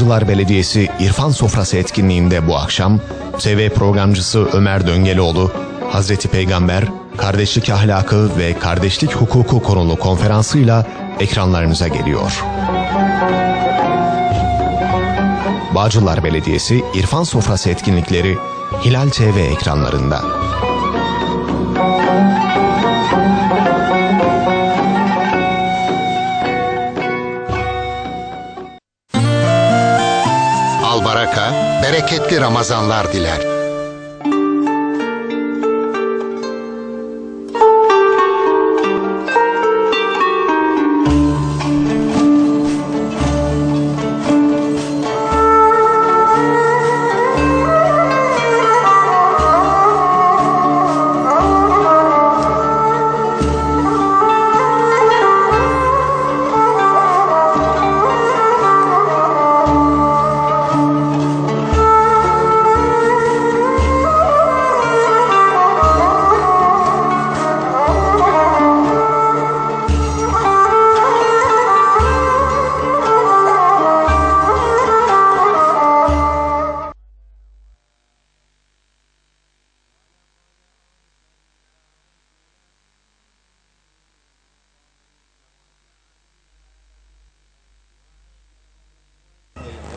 Bağcılar Belediyesi İrfan Sofrası etkinliğinde bu akşam TV programcısı Ömer Döngelioğlu, Hazreti Peygamber, kardeşlik ahlakı ve kardeşlik hukuku konulu konferansıyla ekranlarınıza geliyor. Bağcılar Belediyesi İrfan Sofrası etkinlikleri Hilal TV ekranlarında. Bereketli Ramazanlar diler.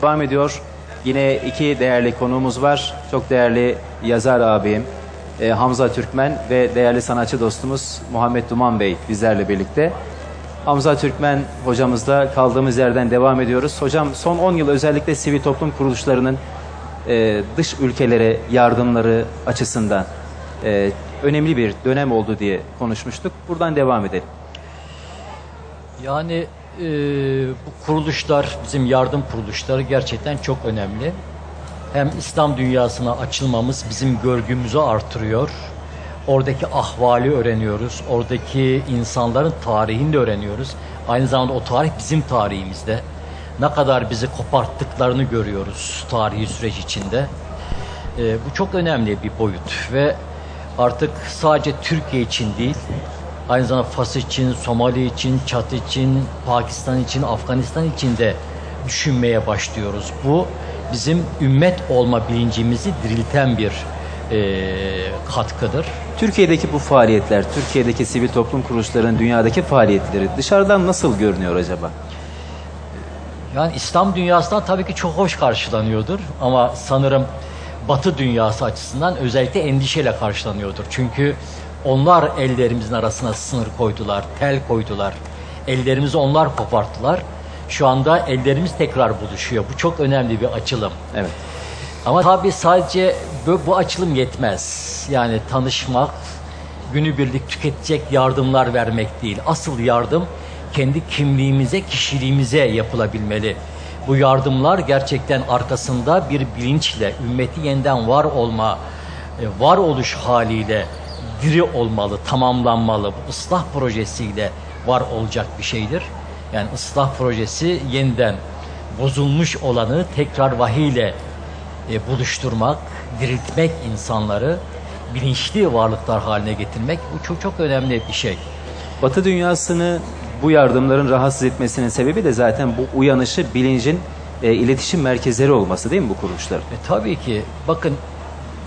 Devam ediyor. Yine iki değerli konuğumuz var. Çok değerli yazar abim e, Hamza Türkmen ve değerli sanatçı dostumuz Muhammed Duman Bey bizlerle birlikte. Hamza Türkmen hocamızla kaldığımız yerden devam ediyoruz. Hocam son 10 yıl özellikle sivil toplum kuruluşlarının e, dış ülkelere yardımları açısından e, önemli bir dönem oldu diye konuşmuştuk. Buradan devam edelim. Yani e, bu kuruluşlar, bizim yardım kuruluşları gerçekten çok önemli. Hem İslam dünyasına açılmamız bizim görgümüzü artırıyor. Oradaki ahvali öğreniyoruz. Oradaki insanların tarihini de öğreniyoruz. Aynı zamanda o tarih bizim tarihimizde. Ne kadar bizi koparttıklarını görüyoruz tarihi süreç içinde. E, bu çok önemli bir boyut ve artık sadece Türkiye için değil, aynı zamanda Fas için, Somali için, Çat için, Pakistan için, Afganistan için de düşünmeye başlıyoruz. Bu bizim ümmet olma bilincimizi dirilten bir e, katkıdır. Türkiye'deki bu faaliyetler, Türkiye'deki sivil toplum kuruluşlarının dünyadaki faaliyetleri dışarıdan nasıl görünüyor acaba? Yani İslam dünyasından tabii ki çok hoş karşılanıyordur ama sanırım Batı dünyası açısından özellikle endişeyle karşılanıyordur. Çünkü onlar ellerimizin arasına sınır koydular, tel koydular. Ellerimizi onlar koparttılar. Şu anda ellerimiz tekrar buluşuyor. Bu çok önemli bir açılım. Evet. Ama tabii sadece bu, bu açılım yetmez. Yani tanışmak, günübirlik tüketecek yardımlar vermek değil. Asıl yardım kendi kimliğimize, kişiliğimize yapılabilmeli. Bu yardımlar gerçekten arkasında bir bilinçle, ümmeti yeniden var olma, e, var oluş haliyle diri olmalı, tamamlanmalı. Bu ıslah projesiyle var olacak bir şeydir. Yani ıslah projesi yeniden bozulmuş olanı tekrar vahiyle e, buluşturmak, diriltmek insanları bilinçli varlıklar haline getirmek bu çok çok önemli bir şey. Batı dünyasını bu yardımların rahatsız etmesinin sebebi de zaten bu uyanışı, bilincin e, iletişim merkezleri olması değil mi bu kuruluşlar? E, tabii ki. Bakın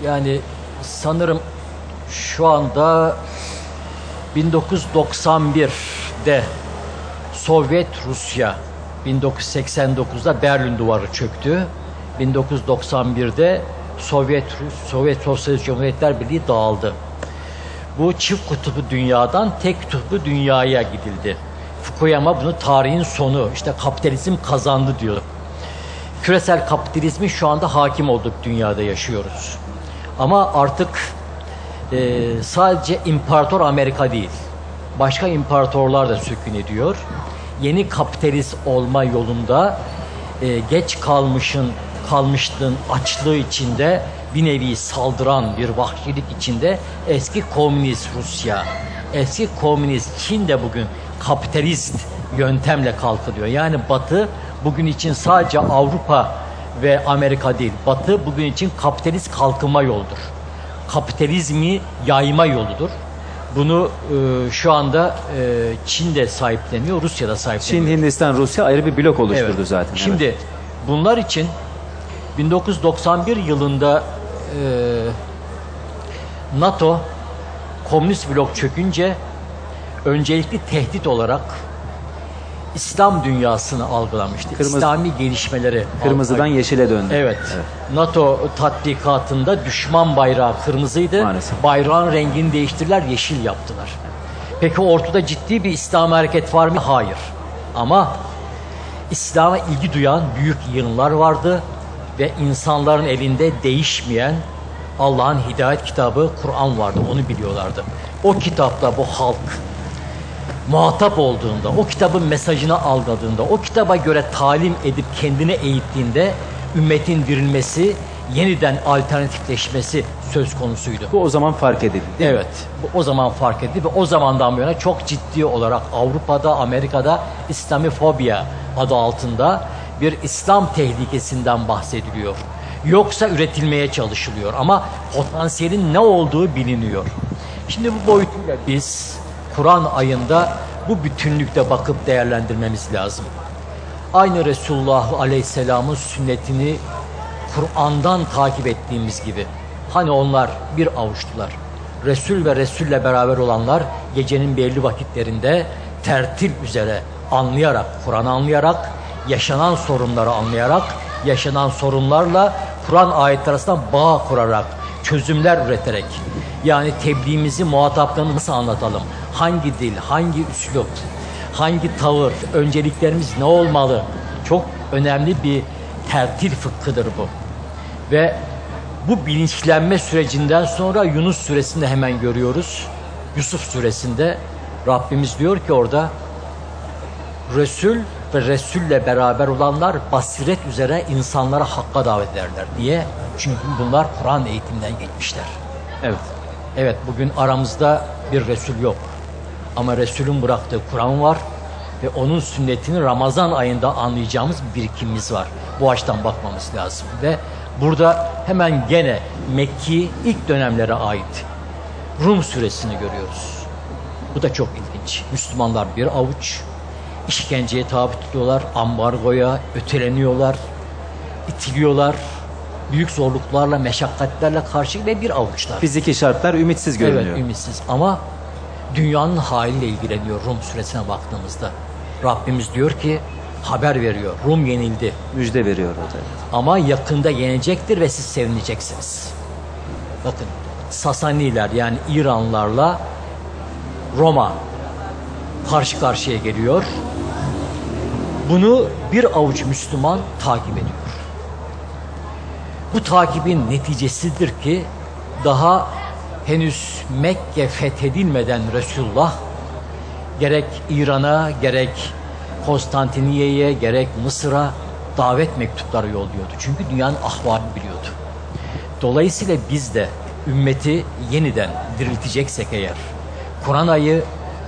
yani sanırım şu anda 1991'de Sovyet Rusya 1989'da Berlin Duvarı çöktü. 1991'de Sovyet Rus, Sovyet Sosyalist Cumhuriyetler Birliği dağıldı. Bu çift kutuplu dünyadan tek kutuplu dünyaya gidildi. Fukuyama bunu tarihin sonu, işte kapitalizm kazandı diyor. Küresel kapitalizmi şu anda hakim olduk dünyada yaşıyoruz. Ama artık e, sadece İmparator Amerika değil, başka imparatorlar da sükun ediyor. Yeni kapitalist olma yolunda e, geç kalmışın, kalmışlığın açlığı içinde bir nevi saldıran bir vahşilik içinde eski komünist Rusya, eski komünist Çin de bugün kapitalist yöntemle kalkılıyor. Yani Batı bugün için sadece Avrupa ve Amerika değil, Batı bugün için kapitalist kalkınma yoldur. Kapitalizmi yayma yoludur. Bunu e, şu anda e, Çin de sahipleniyor, Rusya da sahipleniyor. Çin, Hindistan, Rusya ayrı bir blok oluşturdu Evet. zaten. Şimdi Bunlar için 1991 yılında e, NATO komünist blok çökünce öncelikli tehdit olarak İslam dünyasını algılamıştı. Kırmızı- İslami gelişmeleri Kırmızıdan yeşile döndü. Evet. NATO tatbikatında düşman bayrağı kırmızıydı. Maalesef. Bayrağın rengini değiştirdiler, yeşil yaptılar. Peki ortada ciddi bir İslam hareket var mı? Hayır. Ama İslam'a ilgi duyan büyük yığınlar vardı ve insanların elinde değişmeyen Allah'ın hidayet kitabı Kur'an vardı. Onu biliyorlardı. O kitapta bu halk muhatap olduğunda, o kitabın mesajını algıladığında, o kitaba göre talim edip kendine eğittiğinde ümmetin dirilmesi, yeniden alternatifleşmesi söz konusuydu. Bu o zaman fark edildi. Evet, bu o zaman fark edildi ve o zamandan bu yana çok ciddi olarak Avrupa'da, Amerika'da İslamifobia adı altında bir İslam tehlikesinden bahsediliyor. Yoksa üretilmeye çalışılıyor ama potansiyelin ne olduğu biliniyor. Şimdi bu boyutuyla biz Kur'an ayında bu bütünlükte bakıp değerlendirmemiz lazım. Aynı Resulullah Aleyhisselam'ın sünnetini Kur'an'dan takip ettiğimiz gibi. Hani onlar bir avuçtular. Resul ve Resul'le beraber olanlar gecenin belli vakitlerinde tertip üzere anlayarak, Kur'an anlayarak, yaşanan sorunları anlayarak, yaşanan sorunlarla Kur'an ayetleri arasında bağ kurarak, çözümler üreterek, yani tebliğimizi muhataplarına nasıl anlatalım? Hangi dil, hangi üslup, hangi tavır, önceliklerimiz ne olmalı? Çok önemli bir tertil fıkhıdır bu. Ve bu bilinçlenme sürecinden sonra Yunus suresinde hemen görüyoruz. Yusuf suresinde Rabbimiz diyor ki orada Resul ve Resul'le beraber olanlar basiret üzere insanlara hakka davet ederler diye. Çünkü bunlar Kur'an eğitiminden geçmişler. Evet. Evet bugün aramızda bir Resul yok. Ama Resul'ün bıraktığı Kur'an var ve onun sünnetini Ramazan ayında anlayacağımız bir birikimimiz var. Bu açıdan bakmamız lazım. Ve burada hemen gene Mekki ilk dönemlere ait Rum suresini görüyoruz. Bu da çok ilginç. Müslümanlar bir avuç işkenceye tabi tutuyorlar, ambargoya öteleniyorlar, itiliyorlar, büyük zorluklarla, meşakkatlerle karşı ve bir avuçlar. Fiziki şartlar ümitsiz görünüyor. Evet ümitsiz ama dünyanın haliyle ilgileniyor Rum suresine baktığımızda. Rabbimiz diyor ki haber veriyor. Rum yenildi Müjde veriyor orada. ama yakında yenecektir ve siz sevineceksiniz. Bakın Sasaniler yani İranlılarla Roma karşı karşıya geliyor. Bunu bir avuç Müslüman takip ediyor. Bu takibin neticesidir ki daha henüz Mekke fethedilmeden Resulullah gerek İran'a gerek Konstantiniye'ye gerek Mısır'a davet mektupları yolluyordu. Çünkü dünyanın ahvalini biliyordu. Dolayısıyla biz de ümmeti yeniden dirilteceksek eğer Kur'an ayı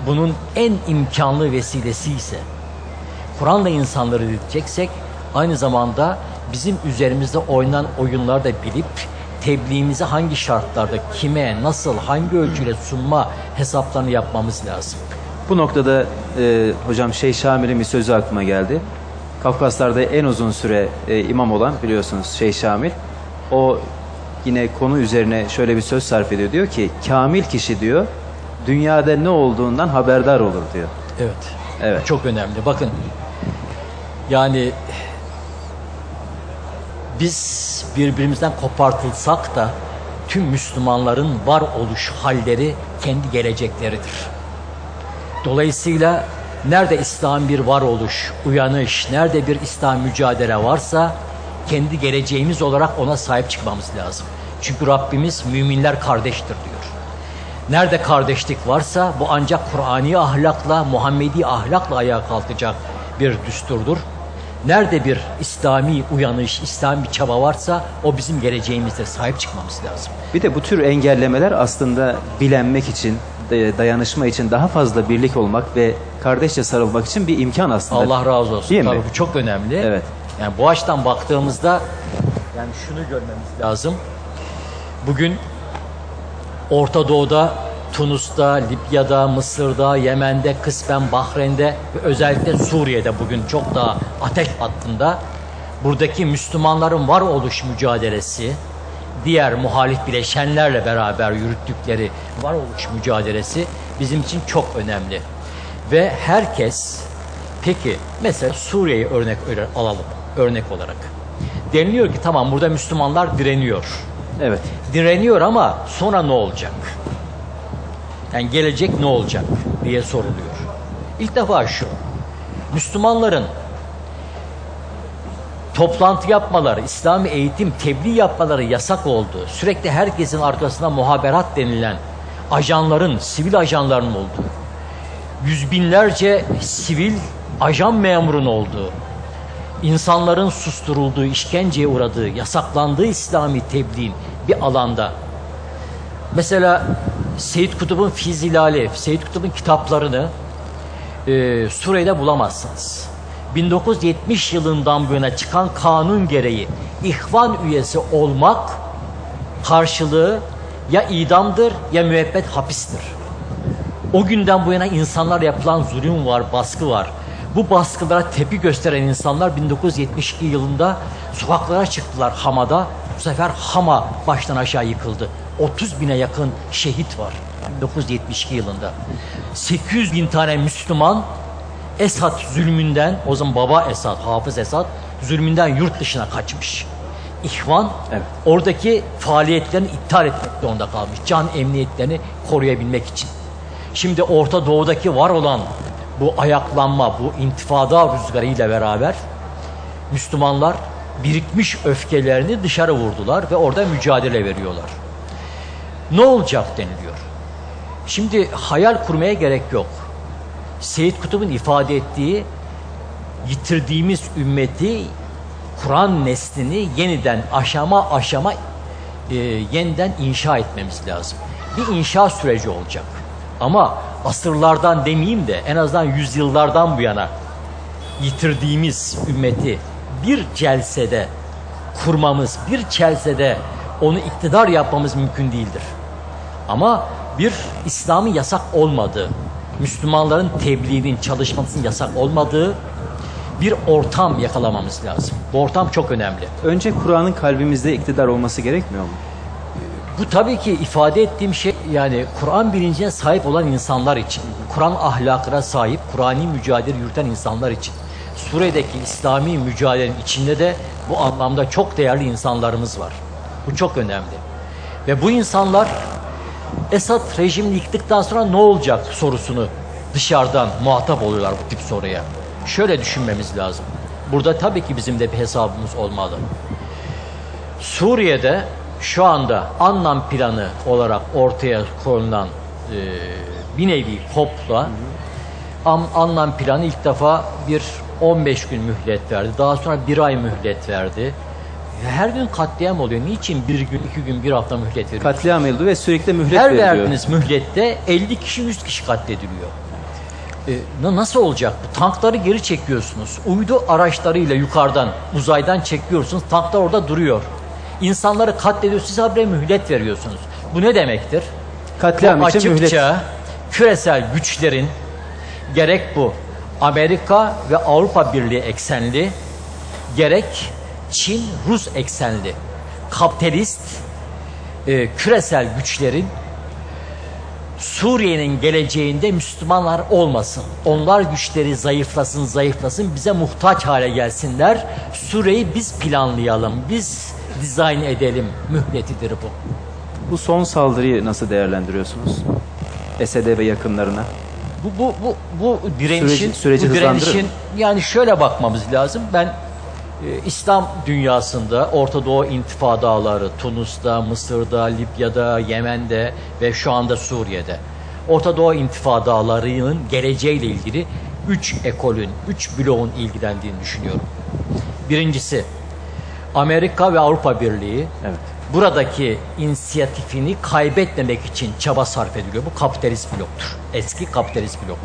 bunun en imkanlı vesilesi ise Kur'an'la insanları dirilteceksek aynı zamanda bizim üzerimizde oynanan oyunları da bilip tebliğimizi hangi şartlarda, kime, nasıl, hangi ölçüyle sunma hesaplarını yapmamız lazım. Bu noktada e, hocam Şeyh Şamil'in bir sözü aklıma geldi. Kafkaslar'da en uzun süre e, imam olan biliyorsunuz Şeyh Şamil. O yine konu üzerine şöyle bir söz sarf ediyor. Diyor ki kamil kişi diyor dünyada ne olduğundan haberdar olur diyor. Evet. Evet. Çok önemli. Bakın yani biz birbirimizden kopartılsak da tüm Müslümanların var oluş halleri kendi gelecekleridir. Dolayısıyla nerede İslam bir varoluş, uyanış, nerede bir İslam mücadele varsa kendi geleceğimiz olarak ona sahip çıkmamız lazım. Çünkü Rabbimiz müminler kardeştir diyor. Nerede kardeşlik varsa bu ancak Kur'ani ahlakla, Muhammedi ahlakla ayağa kalkacak bir düsturdur. Nerede bir İslami uyanış, İslami çaba varsa o bizim geleceğimizde sahip çıkmamız lazım. Bir de bu tür engellemeler aslında bilenmek için, e, dayanışma için daha fazla birlik olmak ve kardeşçe sarılmak için bir imkan aslında. Allah razı olsun. Değil mi? Tabii bu çok önemli. Evet. Yani bu açıdan baktığımızda yani şunu görmemiz lazım. Bugün Orta Doğu'da, Tunus'ta, Libya'da, Mısır'da, Yemen'de, kısmen Bahreyn'de ve özellikle Suriye'de bugün çok daha ateş hattında buradaki Müslümanların varoluş mücadelesi, diğer muhalif bileşenlerle beraber yürüttükleri varoluş mücadelesi bizim için çok önemli. Ve herkes, peki mesela Suriye'yi örnek alalım, örnek olarak. Deniliyor ki tamam burada Müslümanlar direniyor. Evet. Direniyor ama sonra ne olacak? Yani gelecek ne olacak diye soruluyor. İlk defa şu. Müslümanların toplantı yapmaları, İslami eğitim, tebliğ yapmaları yasak oldu. Sürekli herkesin arkasında muhaberat denilen ajanların, sivil ajanların olduğu, yüz binlerce sivil ajan memurun olduğu, insanların susturulduğu, işkenceye uğradığı, yasaklandığı İslami tebliğin bir alanda. Mesela Seyyid Kutub'un Fizilali, Seyyid Kutub'un kitaplarını e, Suriye'de bulamazsınız. 1970 yılından bu yana çıkan kanun gereği ihvan üyesi olmak karşılığı ya idamdır ya müebbet hapistir. O günden bu yana insanlar yapılan zulüm var, baskı var. Bu baskılara tepki gösteren insanlar 1972 yılında sokaklara çıktılar Hama'da. Bu sefer Hama baştan aşağı yıkıldı. 30 bine yakın şehit var 1972 yılında. 800 bin tane Müslüman Esad zulmünden, o zaman baba Esad, Hafız Esad zulmünden yurt dışına kaçmış. İhvan Evet. oradaki faaliyetlerini iptal etmek zorunda kalmış. Can emniyetlerini koruyabilmek için. Şimdi Orta Doğu'daki var olan bu ayaklanma, bu intifada rüzgarıyla beraber Müslümanlar birikmiş öfkelerini dışarı vurdular ve orada mücadele veriyorlar. Ne olacak deniliyor. Şimdi hayal kurmaya gerek yok. Seyyid Kutub'un ifade ettiği yitirdiğimiz ümmeti Kur'an neslini yeniden aşama aşama e, yeniden inşa etmemiz lazım. Bir inşa süreci olacak. Ama asırlardan demeyeyim de en azından yüzyıllardan bu yana yitirdiğimiz ümmeti bir celsede kurmamız, bir celsede onu iktidar yapmamız mümkün değildir. Ama bir İslam'ın yasak olmadığı, Müslümanların tebliğinin, çalışmasının yasak olmadığı bir ortam yakalamamız lazım. Bu ortam çok önemli. Önce Kur'an'ın kalbimizde iktidar olması gerekmiyor mu? Bu tabii ki ifade ettiğim şey yani Kur'an bilincine sahip olan insanlar için, Kur'an ahlakına sahip, Kur'ani mücadele yürüten insanlar için. Suriye'deki İslami mücadelenin içinde de bu anlamda çok değerli insanlarımız var. Bu çok önemli. Ve bu insanlar Esad rejimini yıktıktan sonra ne olacak sorusunu dışarıdan muhatap oluyorlar bu tip soruya. Şöyle düşünmemiz lazım. Burada tabii ki bizim de bir hesabımız olmalı. Suriye'de şu anda Annan planı olarak ortaya konulan e, bir nevi kopla An, Annan planı ilk defa bir 15 gün mühlet verdi. Daha sonra bir ay mühlet verdi. Her gün katliam oluyor. Niçin bir gün, iki gün, bir hafta mühlet veriyor? Katliam edildi ve sürekli mühlet Her veriliyor. verdiğiniz mühlette 50 kişi 100 kişi katlediliyor. E, na- nasıl olacak bu? Tankları geri çekiyorsunuz. Uydu araçlarıyla yukarıdan, uzaydan çekiyorsunuz. Tanklar orada duruyor. İnsanları katlediyor. Siz habire mühlet veriyorsunuz. Bu ne demektir? Katliam bu için açıkça mühlet. küresel güçlerin gerek bu Amerika ve Avrupa Birliği eksenli gerek Çin, Rus eksenli kapitalist e, küresel güçlerin Suriye'nin geleceğinde Müslümanlar olmasın. Onlar güçleri zayıflasın, zayıflasın, bize muhtaç hale gelsinler. Suriye'yi biz planlayalım, biz dizayn edelim mühletidir bu. Bu son saldırıyı nasıl değerlendiriyorsunuz? Esed'e ve yakınlarına. Bu bu bu bu direnişin Süreci- süreci bu hızlandırır direnişin yani şöyle bakmamız lazım. Ben İslam dünyasında Orta Doğu intifadaları Tunus'ta, Mısır'da, Libya'da, Yemen'de ve şu anda Suriye'de Orta Doğu intifadalarının geleceğiyle ilgili üç ekolün, üç bloğun ilgilendiğini düşünüyorum. Birincisi Amerika ve Avrupa Birliği Evet. buradaki inisiyatifini kaybetmemek için çaba sarf ediliyor. Bu kapitalist bloktur. Eski kapitalist blok.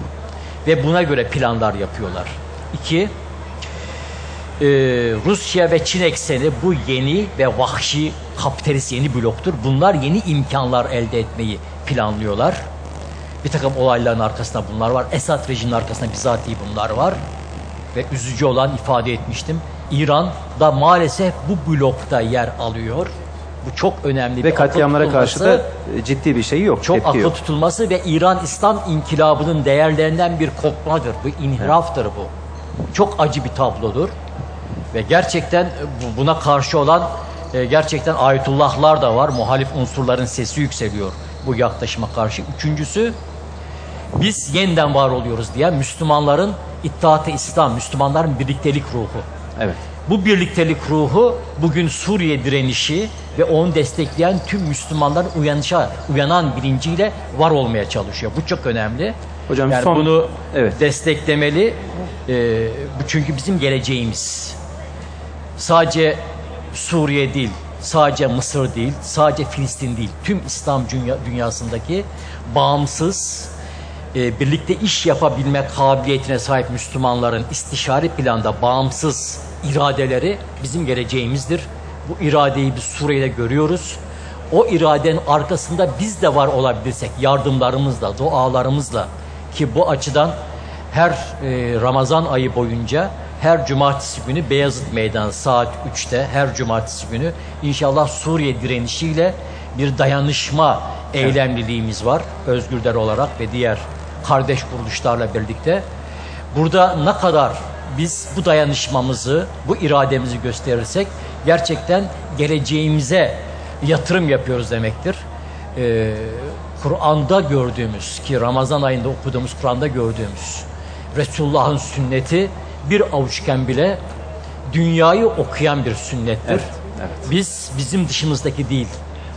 Ve buna göre planlar yapıyorlar. İki, e, Rusya ve Çin ekseni bu yeni ve vahşi kapitalist yeni bloktur. Bunlar yeni imkanlar elde etmeyi planlıyorlar. Bir takım olayların arkasında bunlar var. Esad rejiminin arkasında bizatihi bunlar var. ve üzücü olan ifade etmiştim. İran da maalesef bu blokta yer alıyor. Bu çok önemli Ve katliamlara karşı da ciddi bir şey yok. çok akıl yok. tutulması ve İran İslam inkılabının değerlerinden bir kopmadır. Bu inhiraftır bu. Çok acı bir tablodur. Ve gerçekten bu- buna karşı olan e, gerçekten ayetullahlar da var. Muhalif unsurların sesi yükseliyor bu yaklaşıma karşı. Üçüncüsü biz yeniden var oluyoruz diye Müslümanların İttihat-ı İslam, Müslümanların birliktelik ruhu. Evet. Bu birliktelik ruhu bugün Suriye direnişi ve onu destekleyen tüm Müslümanların uyanışa, uyanan bilinciyle var olmaya çalışıyor. Bu çok önemli. Hocam yani son- bunu Evet. desteklemeli. Ee, bu çünkü bizim geleceğimiz. Sadece Suriye değil, sadece Mısır değil, sadece Filistin değil. Tüm İslam dünya, dünyasındaki bağımsız, e, birlikte iş yapabilme kabiliyetine sahip Müslümanların istişare planda bağımsız iradeleri bizim geleceğimizdir. Bu iradeyi biz Suriye'de görüyoruz. O iradenin arkasında biz de var olabilirsek yardımlarımızla, dualarımızla ki bu açıdan her e, Ramazan ayı boyunca her cumartesi günü Beyazıt Meydanı saat 3'te her cumartesi günü inşallah Suriye direnişiyle bir dayanışma eylemliliğimiz var. Özgürler olarak ve diğer kardeş kuruluşlarla birlikte. Burada ne kadar biz bu dayanışmamızı, bu irademizi gösterirsek gerçekten geleceğimize yatırım yapıyoruz demektir. Ee, Kur'an'da gördüğümüz ki Ramazan ayında okuduğumuz Kur'an'da gördüğümüz Resulullah'ın sünneti bir avuçken bile dünyayı okuyan bir sünnettir. Evet, evet. Biz bizim dışımızdaki değil,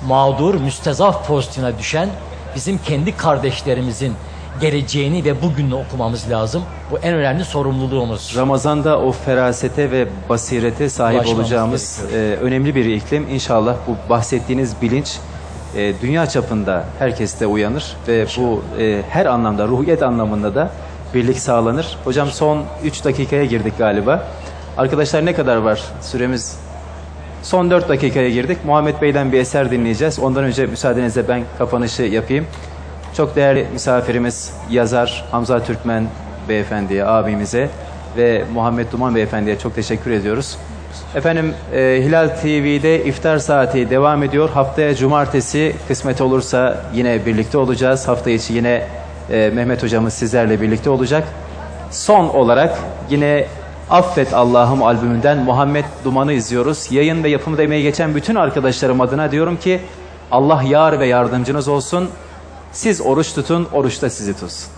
mağdur, müstezaf pozisyona düşen bizim kendi kardeşlerimizin geleceğini ve bugününü okumamız lazım. Bu en önemli sorumluluğumuz. Ramazan'da o ferasete ve basirete sahip Ulaşmamız olacağımız e, önemli bir iklim. İnşallah bu bahsettiğiniz bilinç e, dünya çapında herkeste uyanır ve bu e, her anlamda, ruhiyet anlamında da birlik sağlanır. Hocam son 3 dakikaya girdik galiba. Arkadaşlar ne kadar var süremiz? Son 4 dakikaya girdik. Muhammed Bey'den bir eser dinleyeceğiz. Ondan önce müsaadenizle ben kapanışı yapayım. Çok değerli misafirimiz yazar Hamza Türkmen beyefendiye, abimize ve Muhammed Duman beyefendiye çok teşekkür ediyoruz. Efendim e, Hilal TV'de iftar saati devam ediyor. Haftaya cumartesi kısmet olursa yine birlikte olacağız. Hafta içi yine e, Mehmet hocamız sizlerle birlikte olacak. Son olarak yine Affet Allah'ım albümünden Muhammed Duman'ı izliyoruz. Yayın ve yapımda emeği geçen bütün arkadaşlarım adına diyorum ki Allah yar ve yardımcınız olsun. Siz oruç tutun, oruç da sizi tutsun.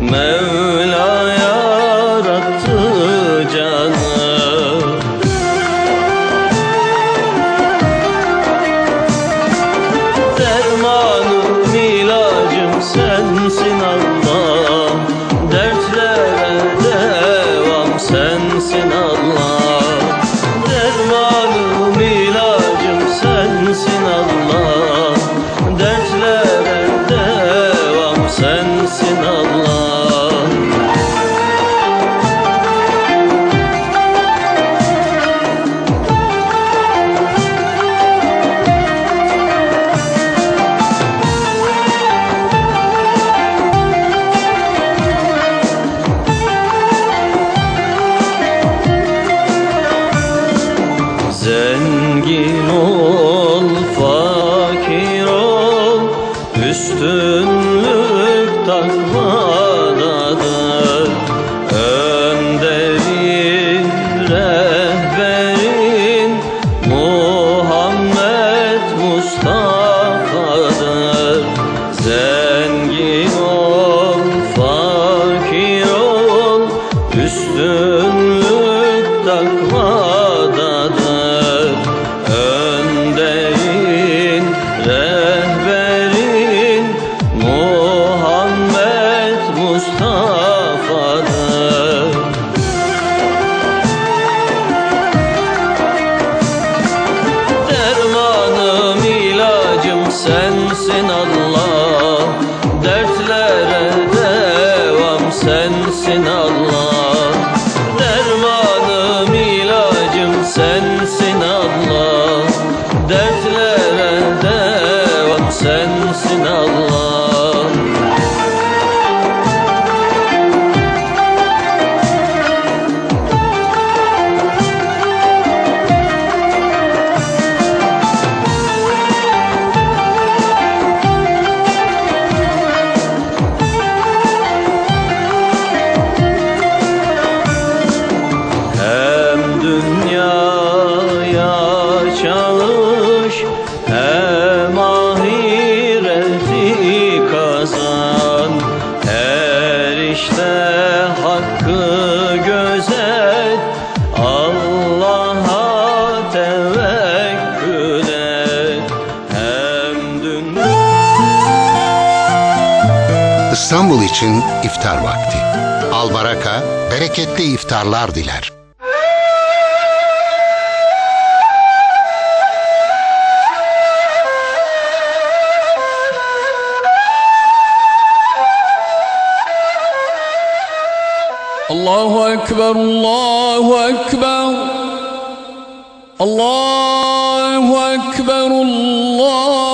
ما again. için iftar vakti. Albaraka bereketli iftarlar diler. Allahu Ekber, Allahu Ekber Allahu Ekber, Allahu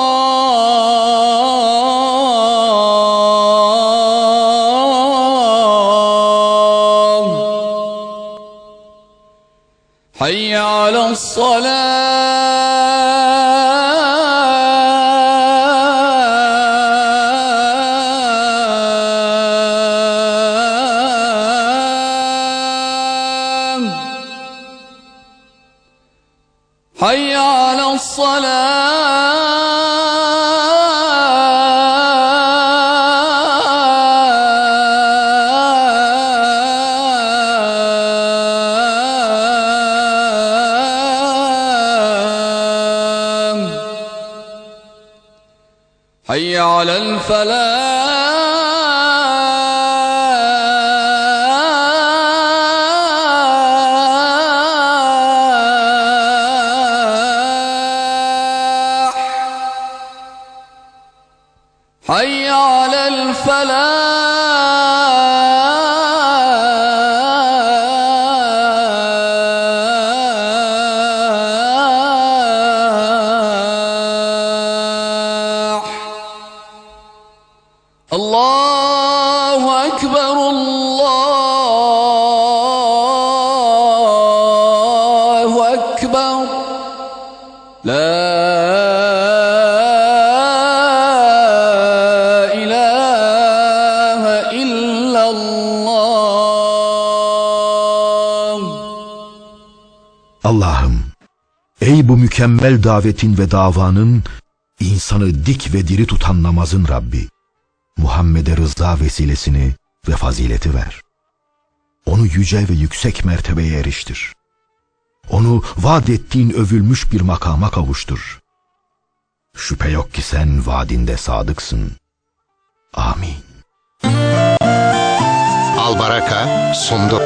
الصلاة حي على الفلاح. Bu mükemmel davetin ve davanın, insanı dik ve diri tutan namazın Rabbi, Muhammed'e rıza vesilesini ve fazileti ver. Onu yüce ve yüksek mertebeye eriştir. Onu vaad ettiğin övülmüş bir makama kavuştur. Şüphe yok ki sen vaadinde sadıksın. Amin. Albaraka sundu.